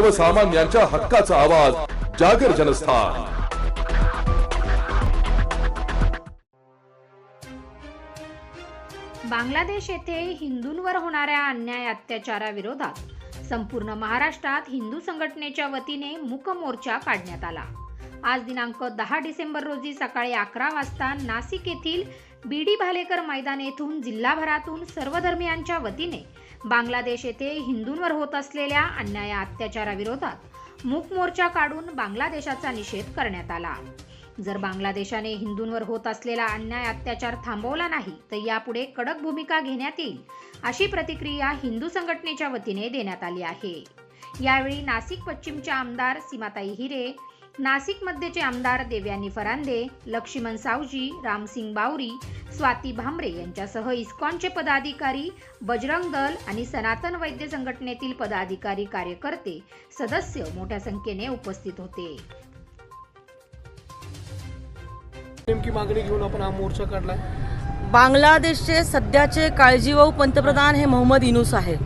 सर्वसामान्यांच्या हक्काचा आवाज जागर जनस्थान. बांगलादेश येथे हिंदूंवर होणाऱ्या अन्याय अत्याचाराविरोधात संपूर्ण महाराष्ट्रात हिंदू संघटनेच्या वतीने मुक मोर्चा काढण्यात आला. आज दिनांक दहा डिसेंबर रोजी सकाळी अकरा वाजता नाशिक येथील बी डी भालेकर मैदान येथून जिल्हाभरातून सर्व धर्मियांच्या वतीने बांगलादेश येथे हिंदूंवर होत असलेल्या अन्याय अत्याचाराविरोधात मूक मोर्चा काढून बांगलादेशाचा निषेध करण्यात आला. जर बांगलादेशाने हिंदूंवर होत असलेला अन्याय अत्याचार थांबवला नाही तर यापुढे कडक भूमिका घेण्यात येईल अशी प्रतिक्रिया हिंदू संघटनेच्या वतीने देण्यात आली आहे. यावेळी नाशिक पश्चिमच्या आमदार सीमाताई हिरे नाशिक मध्येचे आमदार देवयानी फरांदे लक्ष्मण सावजी रामसिंग बावरी स्वाती भामरे यांच्यासह इस्कॉनचे पदाधिकारी बजरंग दल आणि सनातन वैद्य संघटनेतील पदाधिकारी कार्यकर्ते सदस्य मोठ्या संख्येने उपस्थित होते. नेमकी मागणी घेऊन आपण हा मोर्चा काढलाय. बांगलादेशचे सध्याचे काळजीवाहू पंतप्रधान हे मोहम्मद इनुस आहे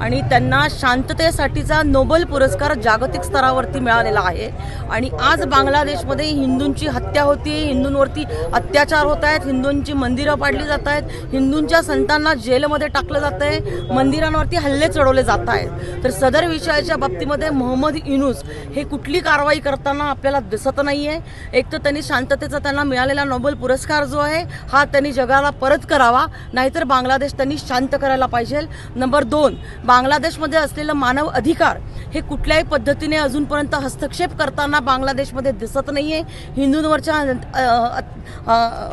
आणि त्यांना शांततेसाठीचा नोबेल पुरस्कार जागतिक स्तरावरती मिळालेला आहे. आणि आज बांगलादेशमध्ये हिंदूंची हत्या होती. हिंदूंवरती अत्याचार होत आहेत. हिंदूंची मंदिरं पाडली जात आहेत. हिंदूंच्या संतांना जेलमध्ये टाकलं जात आहे. मंदिरांवरती हल्ले चढवले जात आहेत. तर सदर विषयाच्या बाबतीमध्ये मोहम्मद इनुस हे कुठली कारवाई करताना आपल्याला दिसत नाही आहे एक तर त्यांनी शांततेचा त्यांना मिळालेला नोबेल पुरस्कार जो आहे हा त्यांनी जगाला परत करावा. नाहीतर बांगलादेश त्यांनी शांत करायला पाहिजे. नंबर दोन बांगलादेशमध्ये असलेलं मानव अधिकार हे कुठल्याही पद्धतीने अजूनपर्यंत हस्तक्षेप करताना बांगलादेशमध्ये दिसत नाही आहे हिंदूंवरच्या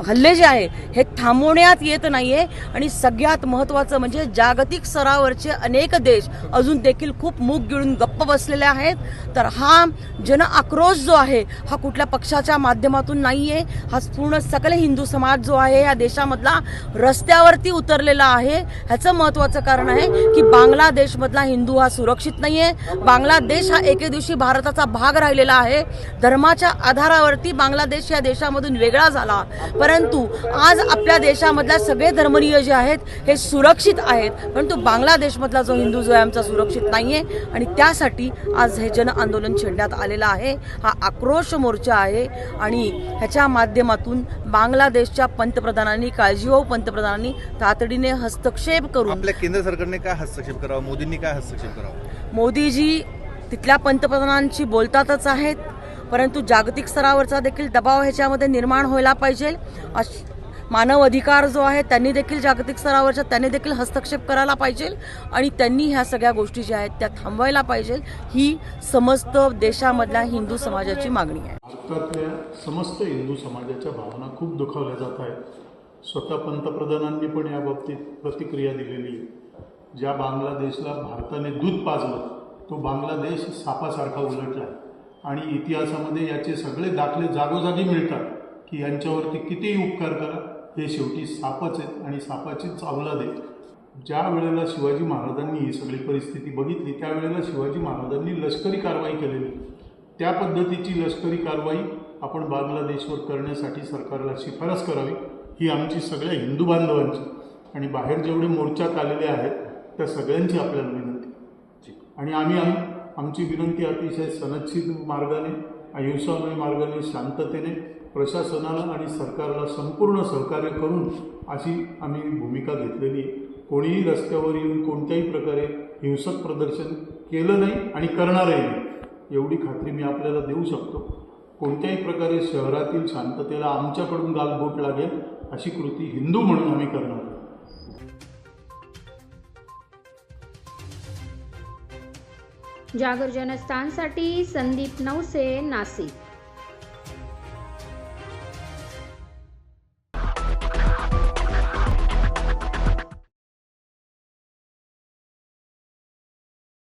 हल्ले जे आहे हे थांबवण्यात येत नाही आहे आणि सगळ्यात महत्त्वाचं म्हणजे जागतिक स्तरावरचे अनेक देश अजून देखील खूप मूग गिळून गप्प बसलेले आहेत. तर हा जन आक्रोश जो आहे हा कुठल्या पक्षाच्या माध्यमातून नाही आहे हा पूर्ण सकल हिंदू समाज जो आहे या देशामधला रस्त्यावरती उतरलेला आहे. ह्याचं महत्त्वाचं कारण आहे की बांगला बांगलादेशमधला हिंदू हा सुरक्षित नाही आहे बांगलादेश हा एके दिवशी भारताचा भाग राहिलेला आहे. धर्माच्या आधारावरती बांगलादेश या देशामधून वेगळा झाला. परंतु आज आपल्या देशामधल्या सगळे धर्मनीय जे आहेत हे सुरक्षित आहेत. परंतु बांगलादेशमधला जो हिंदू जो आहे आमचा सुरक्षित नाहीये. आणि त्यासाठी आज हे जन आंदोलन छेडण्यात आलेलं आहे. हा आक्रोश मोर्चा आहे. आणि ह्याच्या माध्यमातून बांगलादेशच्या पंतप्रधानांनी काळजीवाहू पंतप्रधानांनी तातडीने हस्तक्षेप करून आपल्या केंद्र सरकारने काय हस्तक्षेप करावा? मोदींनी काय हस्तक्षेप करावा? मोदीजी तिथल्या पंतप्रधानांशी बोलतातच आहेत परंतु जागतिक स्तरावरचा देखील दबाव ह्याच्यामध्ये निर्माण व्हायला पाहिजे. अश- मानव अधिकार जो आहे त्यांनी देखील जागतिक स्तरावरच्या त्यांनी देखील हस्तक्षेप करायला पाहिजे आणि त्यांनी ह्या सगळ्या गोष्टी ज्या आहेत त्या थांबवायला पाहिजे. ही समस्त देशामधल्या हिंदू समाजाची मागणी आहे. भारतातल्या समस्त हिंदू समाजाच्या भावना खूप दुखावल्या जात आहेत. स्वतः पंतप्रधानांनी पण या बाबतीत प्रतिक्रिया दिलेली आहे. ज्या बांगलादेशला भारताने दूध पाजलं तो बांगलादेश सापासारखा उलटला आणि इतिहासामध्ये याचे सगळे दाखले जागोजागी मिळतात की यांच्यावरती कितीही उपकार करा हे शेवटी सापच आहेत आणि सापाची चावला देत ज्या वेळेला शिवाजी महाराजांनी ही सगळी परिस्थिती बघितली त्यावेळेला शिवाजी महाराजांनी लष्करी कारवाई केलेली. त्या पद्धतीची लष्करी कारवाई आपण बांगलादेशवर करण्यासाठी सरकारला शिफारस करावी ही आमची सगळ्या हिंदू बांधवांची. आणि बाहेर जेवढे मोर्चात आलेले आहेत त्या सगळ्यांची आपल्याला विनंती आणि आम्ही आम आमची विनंती अतिशय सनदशील मार्गाने अहिंसामय मार्गाने शांततेने प्रशासनाला आणि सरकारला संपूर्ण सहकार्य करून अशी आम्ही भूमिका घेतलेली आहे. कोणीही रस्त्यावर येऊन कोणत्याही प्रकारे हिंसक प्रदर्शन केलं नाही आणि करणारही नाही. एवढी खात्री मी आपल्याला देऊ शकतो. कोणत्याही प्रकारे शहरातील शांततेला आमच्याकडून गालबोट लागेल अशी कृती हिंदू म्हणून आम्ही करणार आहोत. जागर जनस्थानसाठी संदीप नवसे नाशिक